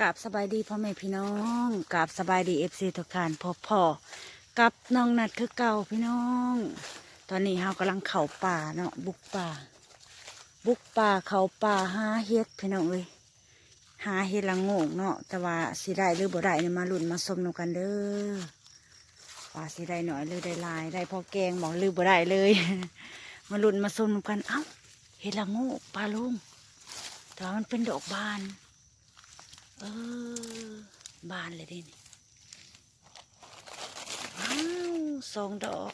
กราบสบายดีพ่อแม่พี่น้องกราบสบายดีเอฟซีทุกท่านพ่อพ่อกับน้องนัดคือเก่าพี่น้อง ตอนนี้เฮากำลังเข่าป่าเนาะบุกป่า บุกป่าเข่าป่าหาเฮ็ดพี่น้องเอ้ยหาเฮ็ดละโงเนาะแต่ว่าสิได้หรือบ่ได้เนี่ยมาลุ้นมาสมนกันเด้อว่าสิได้หน่อยหรือได้ลายได้พอแกงบอกหรือบ่ได้เลย มาลุ้นมาสมนกันเอ้าเฮ็ดละโงปลาลุงแต่ว่ามันเป็นดอกบาน เออบานเลยดินี่ว้าวสองดอก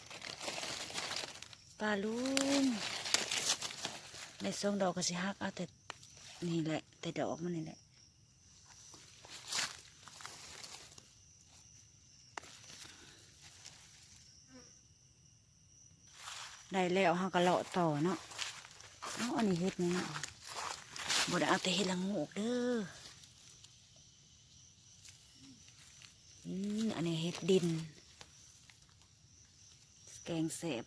ปลาลุงในสองดอกก็สิฮักเอาแต่นี่แหละ แต่ดอกมันนี่แหละได้แล้วเฮาก็เลาะต่อเนาะเอาอันนี้เฮ็ดนี่เนาะบ่ได้เอาแต่เฮ็ดละโงกเด้อ อันนี้เห็ดดิน แกงเสบ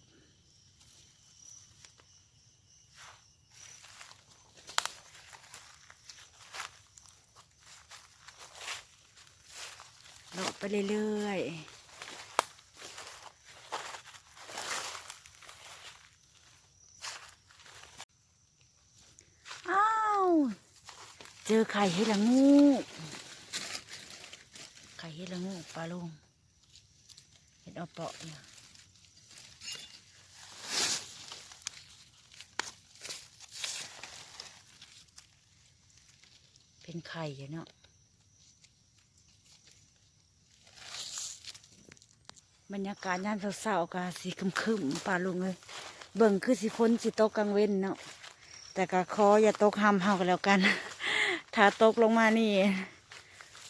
เลาะไปเรื่อยๆอ้าเจอไข่เห็ดละงู เห็ดละงูปลาลุงเห็ดเอาเปาะเนี่ยเป็นไข่เนาะบรรยากาศย่ามเศร้าๆกาสีครึมๆปลาลุงเลยเบิ่งคือสิพ้นสิตกกลางเว้นเนาะแต่ก็ขออย่าตกห้ามเฮากันแล้วกัน ถ้าตกลงมานี่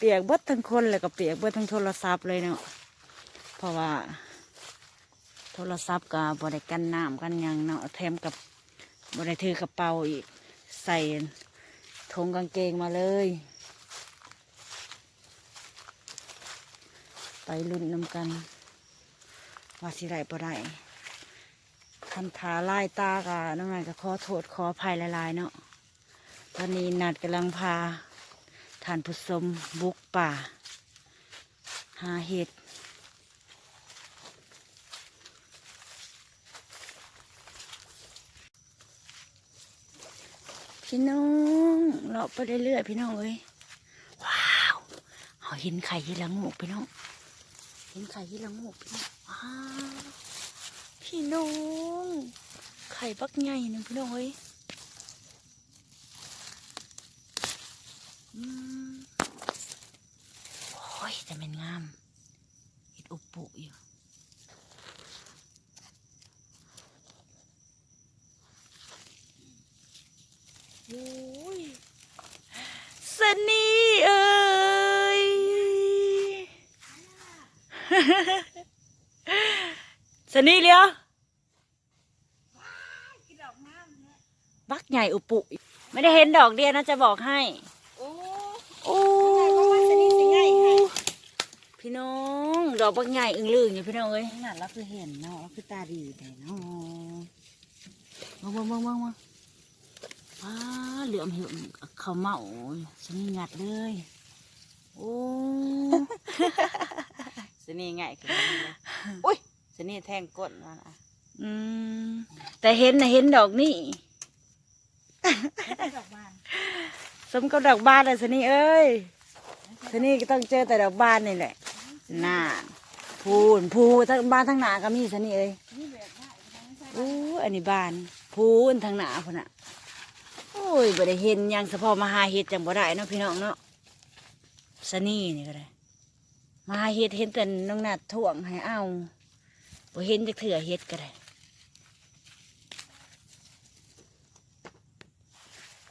เปียกเบิดทั้งคนเลยก็เปียกเบิดทั้งโทรศัพท์เลยเนาะเพราะว่า โทรศัพท์กับบริกันน้ำกันยังเนาะแถมกับบริถือกระเป๋าอีกใส่ถุงกางเกงมาเลย ไปลุ้นนำกันว่าสิได้บ่ได้คันทาไล่ตากะน้องไงก็ขอโทษขออภัยหลายๆเนาะตอนนี้นัดกำลังพา ท่านผู้ชมบุกป่า หาเห็ดพี่น้องเลาะไปเรื่อยๆพี่น้องเอ้ยว้าวเขาเห็นไข่ยี่ละงูกพี่น้อง เห็นไข่ยี่ละงูกพี่น้องว้าวพี่น้อง ไข่บักใหญ่หนึ่งพี่น้องเอ้ย อืม โอ้ย แต่มันงามเห็ดอุปุอยู่โอ้ยสนีเอ้ยสนีเลี้ยวบักใหญ่อุปุ ไม่ได้เห็นดอกเดียวนะจะบอกให้ โอ้ โอ้ ก็ว่าสนิทสิง่ายให้ พี่น้องดอกบักใหญ่อึ้งลึงอยู่พี่น้องเอ้ยขนาดเราคือเห็นเนาะเราคือตาดีแต่เนาะมามามามามาว้าเหลือมเหลือมเขาวเมาฉันนี่งัดเลยโอ้สนี่ง่ายขึ้นมาเลยอุ้ยสนี่แทงก้นมาอะอืมแต่เห็นนะเห็นดอกนี่ดอกบานสมกับดอกบานเลยสนี่เอ้ยสนี่ก็ต้องเจอแต่ดอกบานนี่แหละ น่าพูนพูทั้งบ้านทั้งหนาก็มีสนี่เอ้ยนี่แบบง่ายไม่ใช่โอ้อันนี้บ้าน พูนทางหนาพุ่นอะโอ้ยบ่ได้เห็นยังเฉพาะมาหาเห็ดจังบ่ได้เนาะพี่น้องเนาะสนี่นี่ก็ได้ มาหาเห็ดเห็นแต่น้องนัดถ่วงให้เอาบ่เห็นจักเถื่อเห็ดก็ได้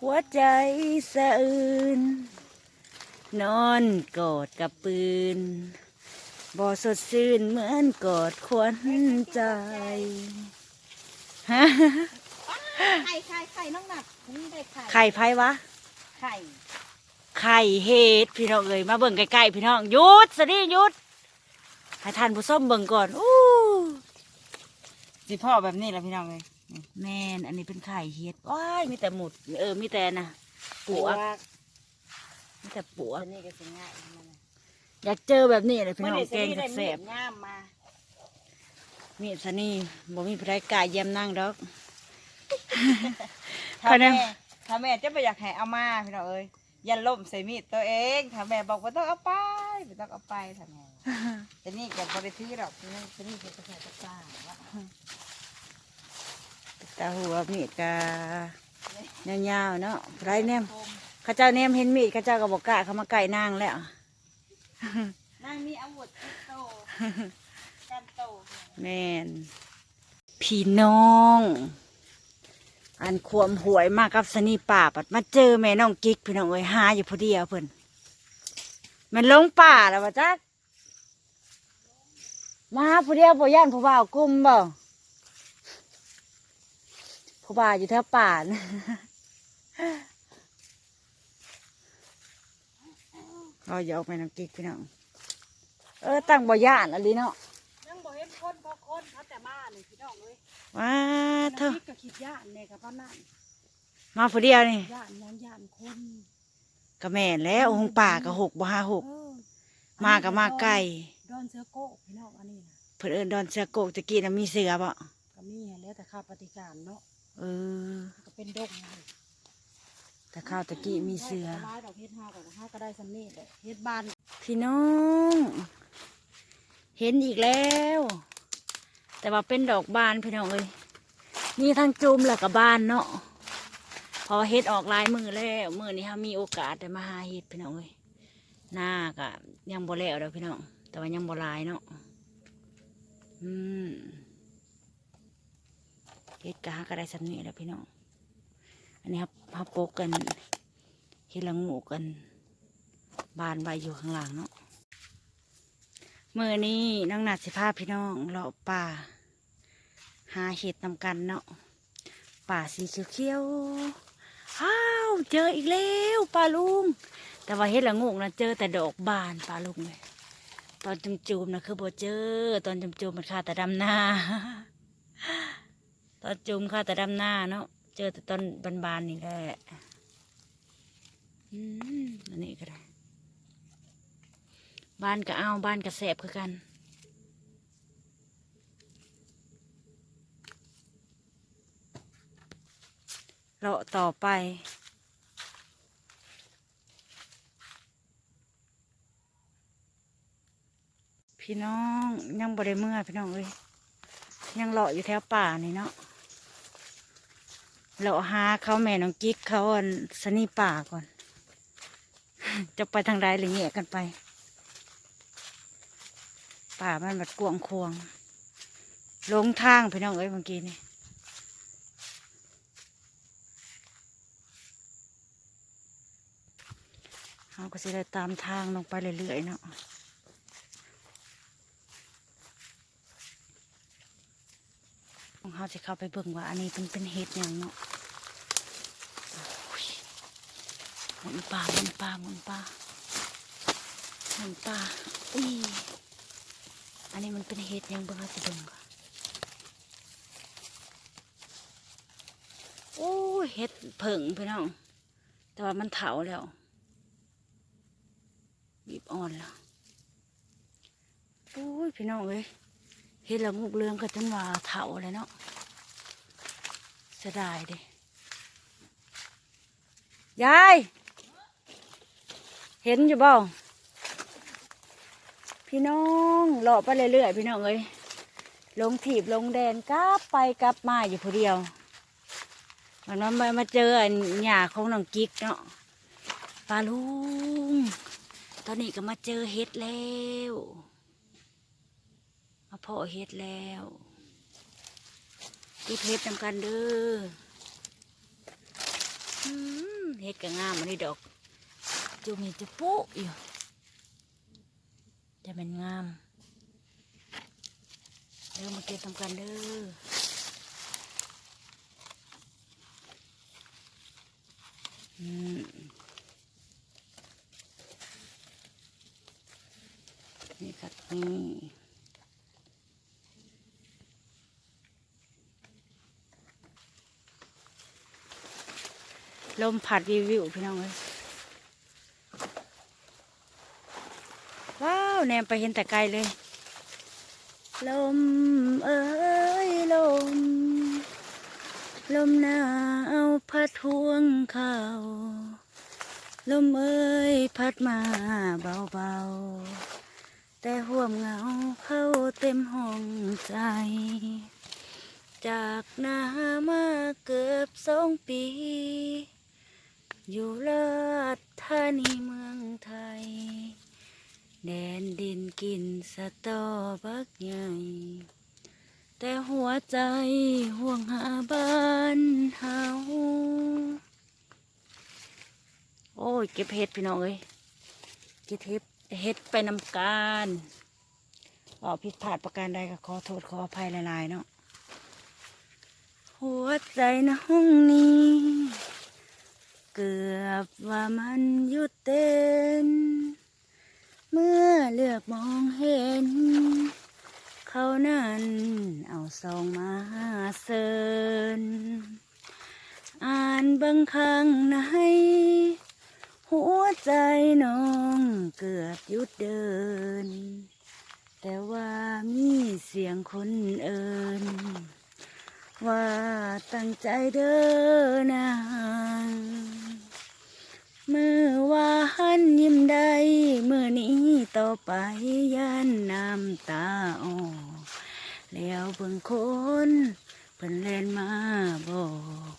หัวใจสะอื้นนอนกอดกับปืน บ่สดชื่นเหมือนกอดควันใจฮะไข่ไข่ไข่น้องหนักนี่ได้ไข่ไข่ไผวะ ไข่ไข่เห็ดพี่น้องเอ้ยมาเบิ่งใกล้ๆพี่น้องหยุดสนี่หยุดให้ท่านผู้ชมเบิ่งก่อนอู้สิพ่อแบบนี้แหละพี่น้องเลยแม่นอันนี้เป็นไข่เห็ดว้ายมีแต่หมุด เออมีแต่นะปลวกมีแต่ปวดสนี่ก็สิง่ายมันน่ะ อยากเจอแบบนี้เลยพี่น้องมื้แกงได้แซ่บมีดงามมาๆมีดสนี่บ่มีไผกล้าเยี่ยมนั่งดอกถ้าคะแนแม่นถ้าแม่จะไปอยากให้เอามาพี่น้องเอ้ยอย่าล่มใส่มีดตัวเองถ้าแม่บอกว่าต้องเอาไปไม่ต้องเอาไปถ้าแม่แต่นี่แกบ่ได้ถือหรอกนี่แต่นี่แกจะใส่ตะกร้าว่าตาหัวมีดกะยาวๆเนาะไรเนี่ยเข้าเจ้าเนี่ยเห็นมีดเข้าเจ้าก็บอกกล้าเข้ามาใกล้นางแล้ว นางมีอาวุธติดโตกันโตแม่นพี่น้อง อันควมหวยมากกับสนีป่าปัดมาเจอแม่น้องกิ๊กพี่น้องเอ้ยหาอยู่พอดีเอาเพิ่นมันลงป่าแล้ววะจักมาหาผู้เดียวบ่ย่านผู้บ่าวกุมบ่ผู้บ่าวอยู่แถวป่าน เราอย่าออกไปน้องกิ๊กพี่น้อง เออตั้งบ่ย่านอะไรเนาะยังบ่เห็นคนพอคนเขาแต่มานี่พี่น้องเอ้ยว้าเถอะน้ำพริกก็คิดย่านเนี่ยกับพ่อนั่นมาผู้เดียวนี่ย่านยังย่านคนก็แม่นแล้วหงป่าก็หกบ่หาหก เออมาก็มาไกลดอนเสือโก้พี่น้องอันนี้นะเพิ่นเอิ้นดอนเสือโกกตะกี้น่ะมีเสือบ่ก็มีให้แล้วแต่ข้าปฏิการเนาะเออ ก็เป็นดงเลย แต่ข้าวตะกี้มีเสือได้ร้ายดอกเฮ็ดห้ากับห้าก็ได้สำเนียเลยเฮ็ดบานพี่น้อง เห็นอีกแล้ว แต่ว่าเป็นดอกบานพี่น้องเอ้ยมีทั้งจุมแล้วก็บานเนาะเพอเฮ็ดออกหลายมือแล้วมือนี้ค่ะมีโอกาสได้มาหาเฮ็ดพี่น้องเอ้ยหน้าก็ยังบ่แล้วเด้อพี่น้อง แต่ว่ายังบ่หลายเนาะอืมเฮ็ดกะหาก็ได้สำนี้แหล้วพี่น้อง อันนี้ครับพับปกกันเฮ็ดละงูกัน บานใบอยู่ข้างหลังเนาะเมื่อนี้น้องหนัดสิพาพี่น้องเลาะป่า หาเห็ดนำกันเนาะป่าสีเขียวๆอ้าวเจออีกแล้วป่าลุง แต่ว่าเห็ดละงกนะเจอแต่ดอกบานป่าลุงเลยตอนจุมจูมๆนะคือบ่เจอ ตอนจุมจูมๆมันคาแต่ดำหน้า ตอนจุมคาแต่ดำหน้าเนาะ เจอแต่ต้นบานๆนี่แหละอันนี้ก็ได้บ้านก็เอาบ้านก็แสบคือกันเลาะต่อไปพี่น้องยังบ่ได้เมื่อพี่น้องเอ้ยยังเลาะอยู่แถวป่านี่เนาะ เลาหาเขาแม่น้องกิ๊กเขาอันสนีป่าก่อน จะไปทางใดหรือแยกกันไป ป่ามันแบบกวงควงลงทางพี่น้องเอ้ยเมื่อกี้นี่เราก็จะได้ตามทางลงไปเรื่อยๆเนาะของเขาจะเข้าไปเบิ่งว่าอันนี้เป็นเป็นเห็ดอย่างเนาะหมุนป่าหมุนป่าหมุนป่าหมุนป่าอุ้ย อันนี้มันเป็นเห็ดยังเบิ่งอาสิเบิ่งก่อนโอ้เห็ดเผิงพี่น้อง แต่ว่ามันเถาแล้ว บีบอ่อนแล้วโอ้ยพี่น้องเอ้ยเห็ดละงูกเรืองก็จนว่าเถาเลยเนาะ เสียดายดิยาย เห็นอยู่เปล่พี่น้องเลาะไปเรื่อยๆพี่น้องเอ้ยลงถีบลงแดนกลับไปกลับมาอยู่ผู้เดียว มันมามามาเจออันหญ้าของน้องกิ๊กเนาะปลาลุง ตอนนี้ก็มาเจอเห็ดแล้ว มาเพาะเห็ดแล้ว เก็บเห็ดนำกันเด้ออืมเห็ดก็งามอันนี้ดอกจูมีจุปุ๊อยู่จะเป็นงามเดี๋ยวมาเก็บทำกันเด้ออืมนี่ครับนี่ ลมผัดวิววิวพี่น้องเลยว้าวแนมไปเห็นแต่ไกลเลย ลมเอ้ยลม ลมหนาวพัดทวงเขาลมเอ้ยพัดมาเบาๆ แต่ห่วมเหงาเข้าเต็มห้องใจ จากนามาเกือบสองปี อยู่เลิศธานีเมืองไทย แดนดินกินสะตอบักใหญ่ แต่หัวใจห่วงหาบ้านเฮาโอ้ย เก็บเห็ดพี่น้องเอ้ยเก็บเห็ดเห็ดไปนำการออกผิดพลาดประการใดก็ขอโทษขออภัยหลายๆเนาะหัวใจนะห้องนี้ เกือบว่ามันหยุดเต้น เมื่อเลือกมองเห็น เขานั้นเอาซองมาเซินอ่านบางครั้งในหัวใจน้องเกือบหยุดเดิน แต่ว่ามีเสียงคนเอิน ว่าตั้งใจเดินางมือว่าหันยิ้มได้มือนี้ต่อไปยันน้ำตาออกแล้วเบิ่งคนเพิ่นเล่นมาบอก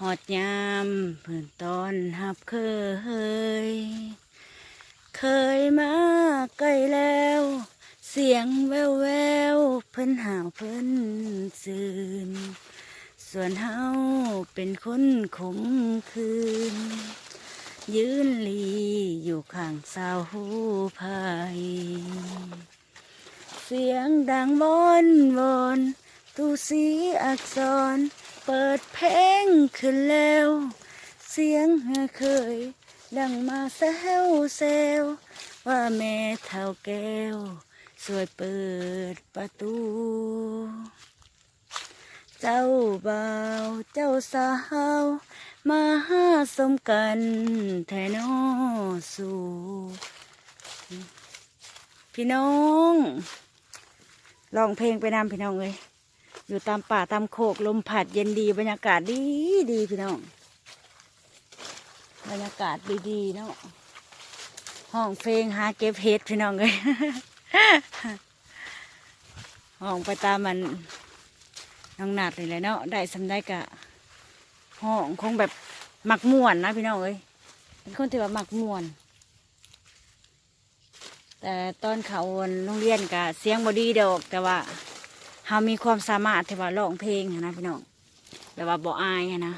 หอดยามเพิ่นตอนหับเคย เคยมาใกล้แล้ว เสียงแววแววเพิ่นหาวเพิ่นซื่นส่วนเฮาเป็นคนขมคืน ยืนหลีอยู่ข้างสาไผ่เสียงดังวอนวอนตูสีอักษร เปิดเพลงขึ้นแล้ว เสียงเคย ดังมาแซวแซวว่าแม่เท่าแก้ว สวยเปิดประตู เจ้าบ่าวเจ้าสาว มาหาสมกันแทนอสู่พี่น้องร้องเพลงไปนำพี่น้องเลยอยู่ตามป่าตามโคกลมผัดเย็นดีบรรยากาศดีดีพี่น้อง บรรยากาศดีๆเนาะห้องเพลงหาเก็บเห็ดพี่น้องเลย ห้องไปตามมันน้องหนัดเลยแหละเนาะได้สำได้กะห้องคงแบบหมักม่วนนะพี่น้องเอ้ยเป็นคนที่ว่าหมักม่วน แต่ตอนเขาโรงเรียนกะเสียงบอดีเดอกแต่ว่าเขามีความสามารถที่ว่าร้องเพลงนะพี่น้องแบบว่าบ่อายนะ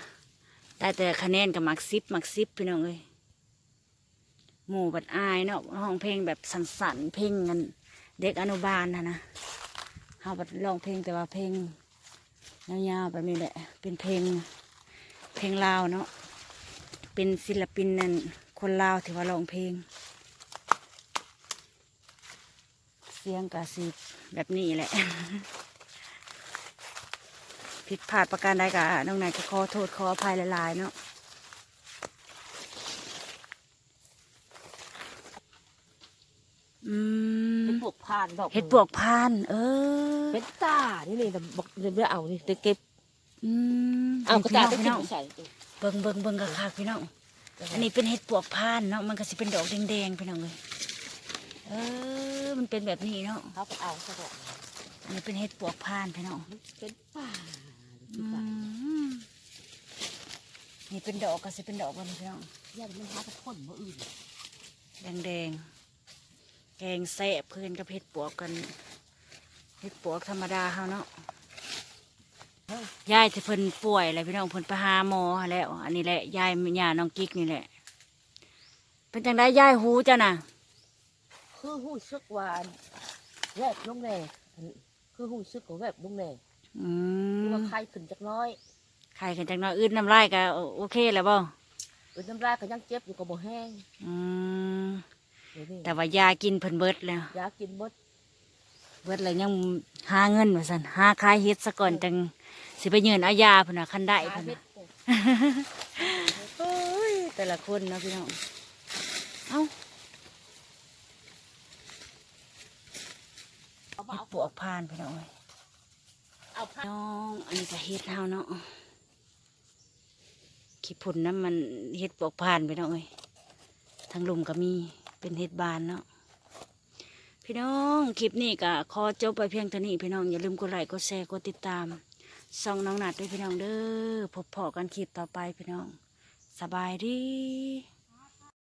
ได้แต่คะแนนกับมักซิปมักซิปพี่น้องเอ้ยหมู่บัดอายเนาะห้องเพลงแบบสันๆเพลงกัน เด็กอนุบาลนะนะเขาบัดร้องเพลงแต่ว่าเพลงยาวๆแบบนี้แหละ เป็นเพลง เพลงลาวเนาะ เป็นศิลปินนั่นคนลาวที่ว่าร้องเพลง เสียงกะสีแบบนี้แหละ ผิดพลาดประการใดกะน้องนายก็ขอโทษขออภัยหลายๆเนาะ อื มเป็นพวกพานดอกเห็ดปวกพาน เออเป็นตานี่นี่บอกเดี๋ยวเอานี่เดี๋ยวเก็บอืมเอากระตาไปพี่กิน้องนใส่เบิ่งเบิ่งเบิ่งกะคักพี่น้องอันนี้เป็นเห็ดปวกพานเนาะมันก็สิเป็นดอกแดงๆพี่น้องเลยเออ มันเป็นแบบนี้เนาะเขาไปเอาซะบอกอันนี้เป็นเห็ดปวกพานพี่น้องมันเป็นป่าอืมนี่เป็นดอกก็สิเป็นดอกวันนี้พี่น้องยันมันหาตะคนมาอื่นแดงๆ แกงแซ่บเพื่อนกับเห็ดปวกกันเห็ดปวกธรรมดาเฮาเนาะยายที่เพิ่นป่วยอะไรพี่น้องเพิ่นไปหาหมอหั้นแล้ว อันนี้แหละยายยาน้องกิ๊กนี่แหละ เป็นจังได้ยายหูจ้ะน่ะ คือหูซึกว่าแวบลงแน่คือหูซึกของแวบลงแน่อืคือมว่าใครขึ้นจากน้อยไข่กันจังน้อยอื่นน้ำลายก็โอเคแล้วบ่เออน้ำลายก็ยังเจ็บอยู่กับบ่แห้งอืม เดี๋ยวนี้แต่ว่ายากินเพิ่นเบิดแล้วยากินหมดเบิดเลยยังหาเงินว่าซั่นหาคลายเฮ็ดซะก่อนจังสิไปยืนเอายาเพิ่นน่ะคันได้ยาเพิ่นเม็น่ะดโอ้ยแต่ละคนเนาะพี่น้อง เอ้าเฮ็ดปวกผ่านพี่น้องเอ้ยเอาผ้าน้อง อันนี้ก็เฮ็ดเฮาเนาะขี้ผุ่นน้ำมันเฮ็ดปวกผ่านพี่น้องเอ้ยทางลุมก็มี เป็นเห็ดบานเนาะพี่น้องคลิปนี้ก็ขอจบไปเพียงเท่านี้พี่น้องอย่าลืมกดไลค์กดแชร์กดติดตามส่องน้องนัดด้วยพี่น้องเด้อพบพอกันคลิปต่อไปพี่น้อง สบายดี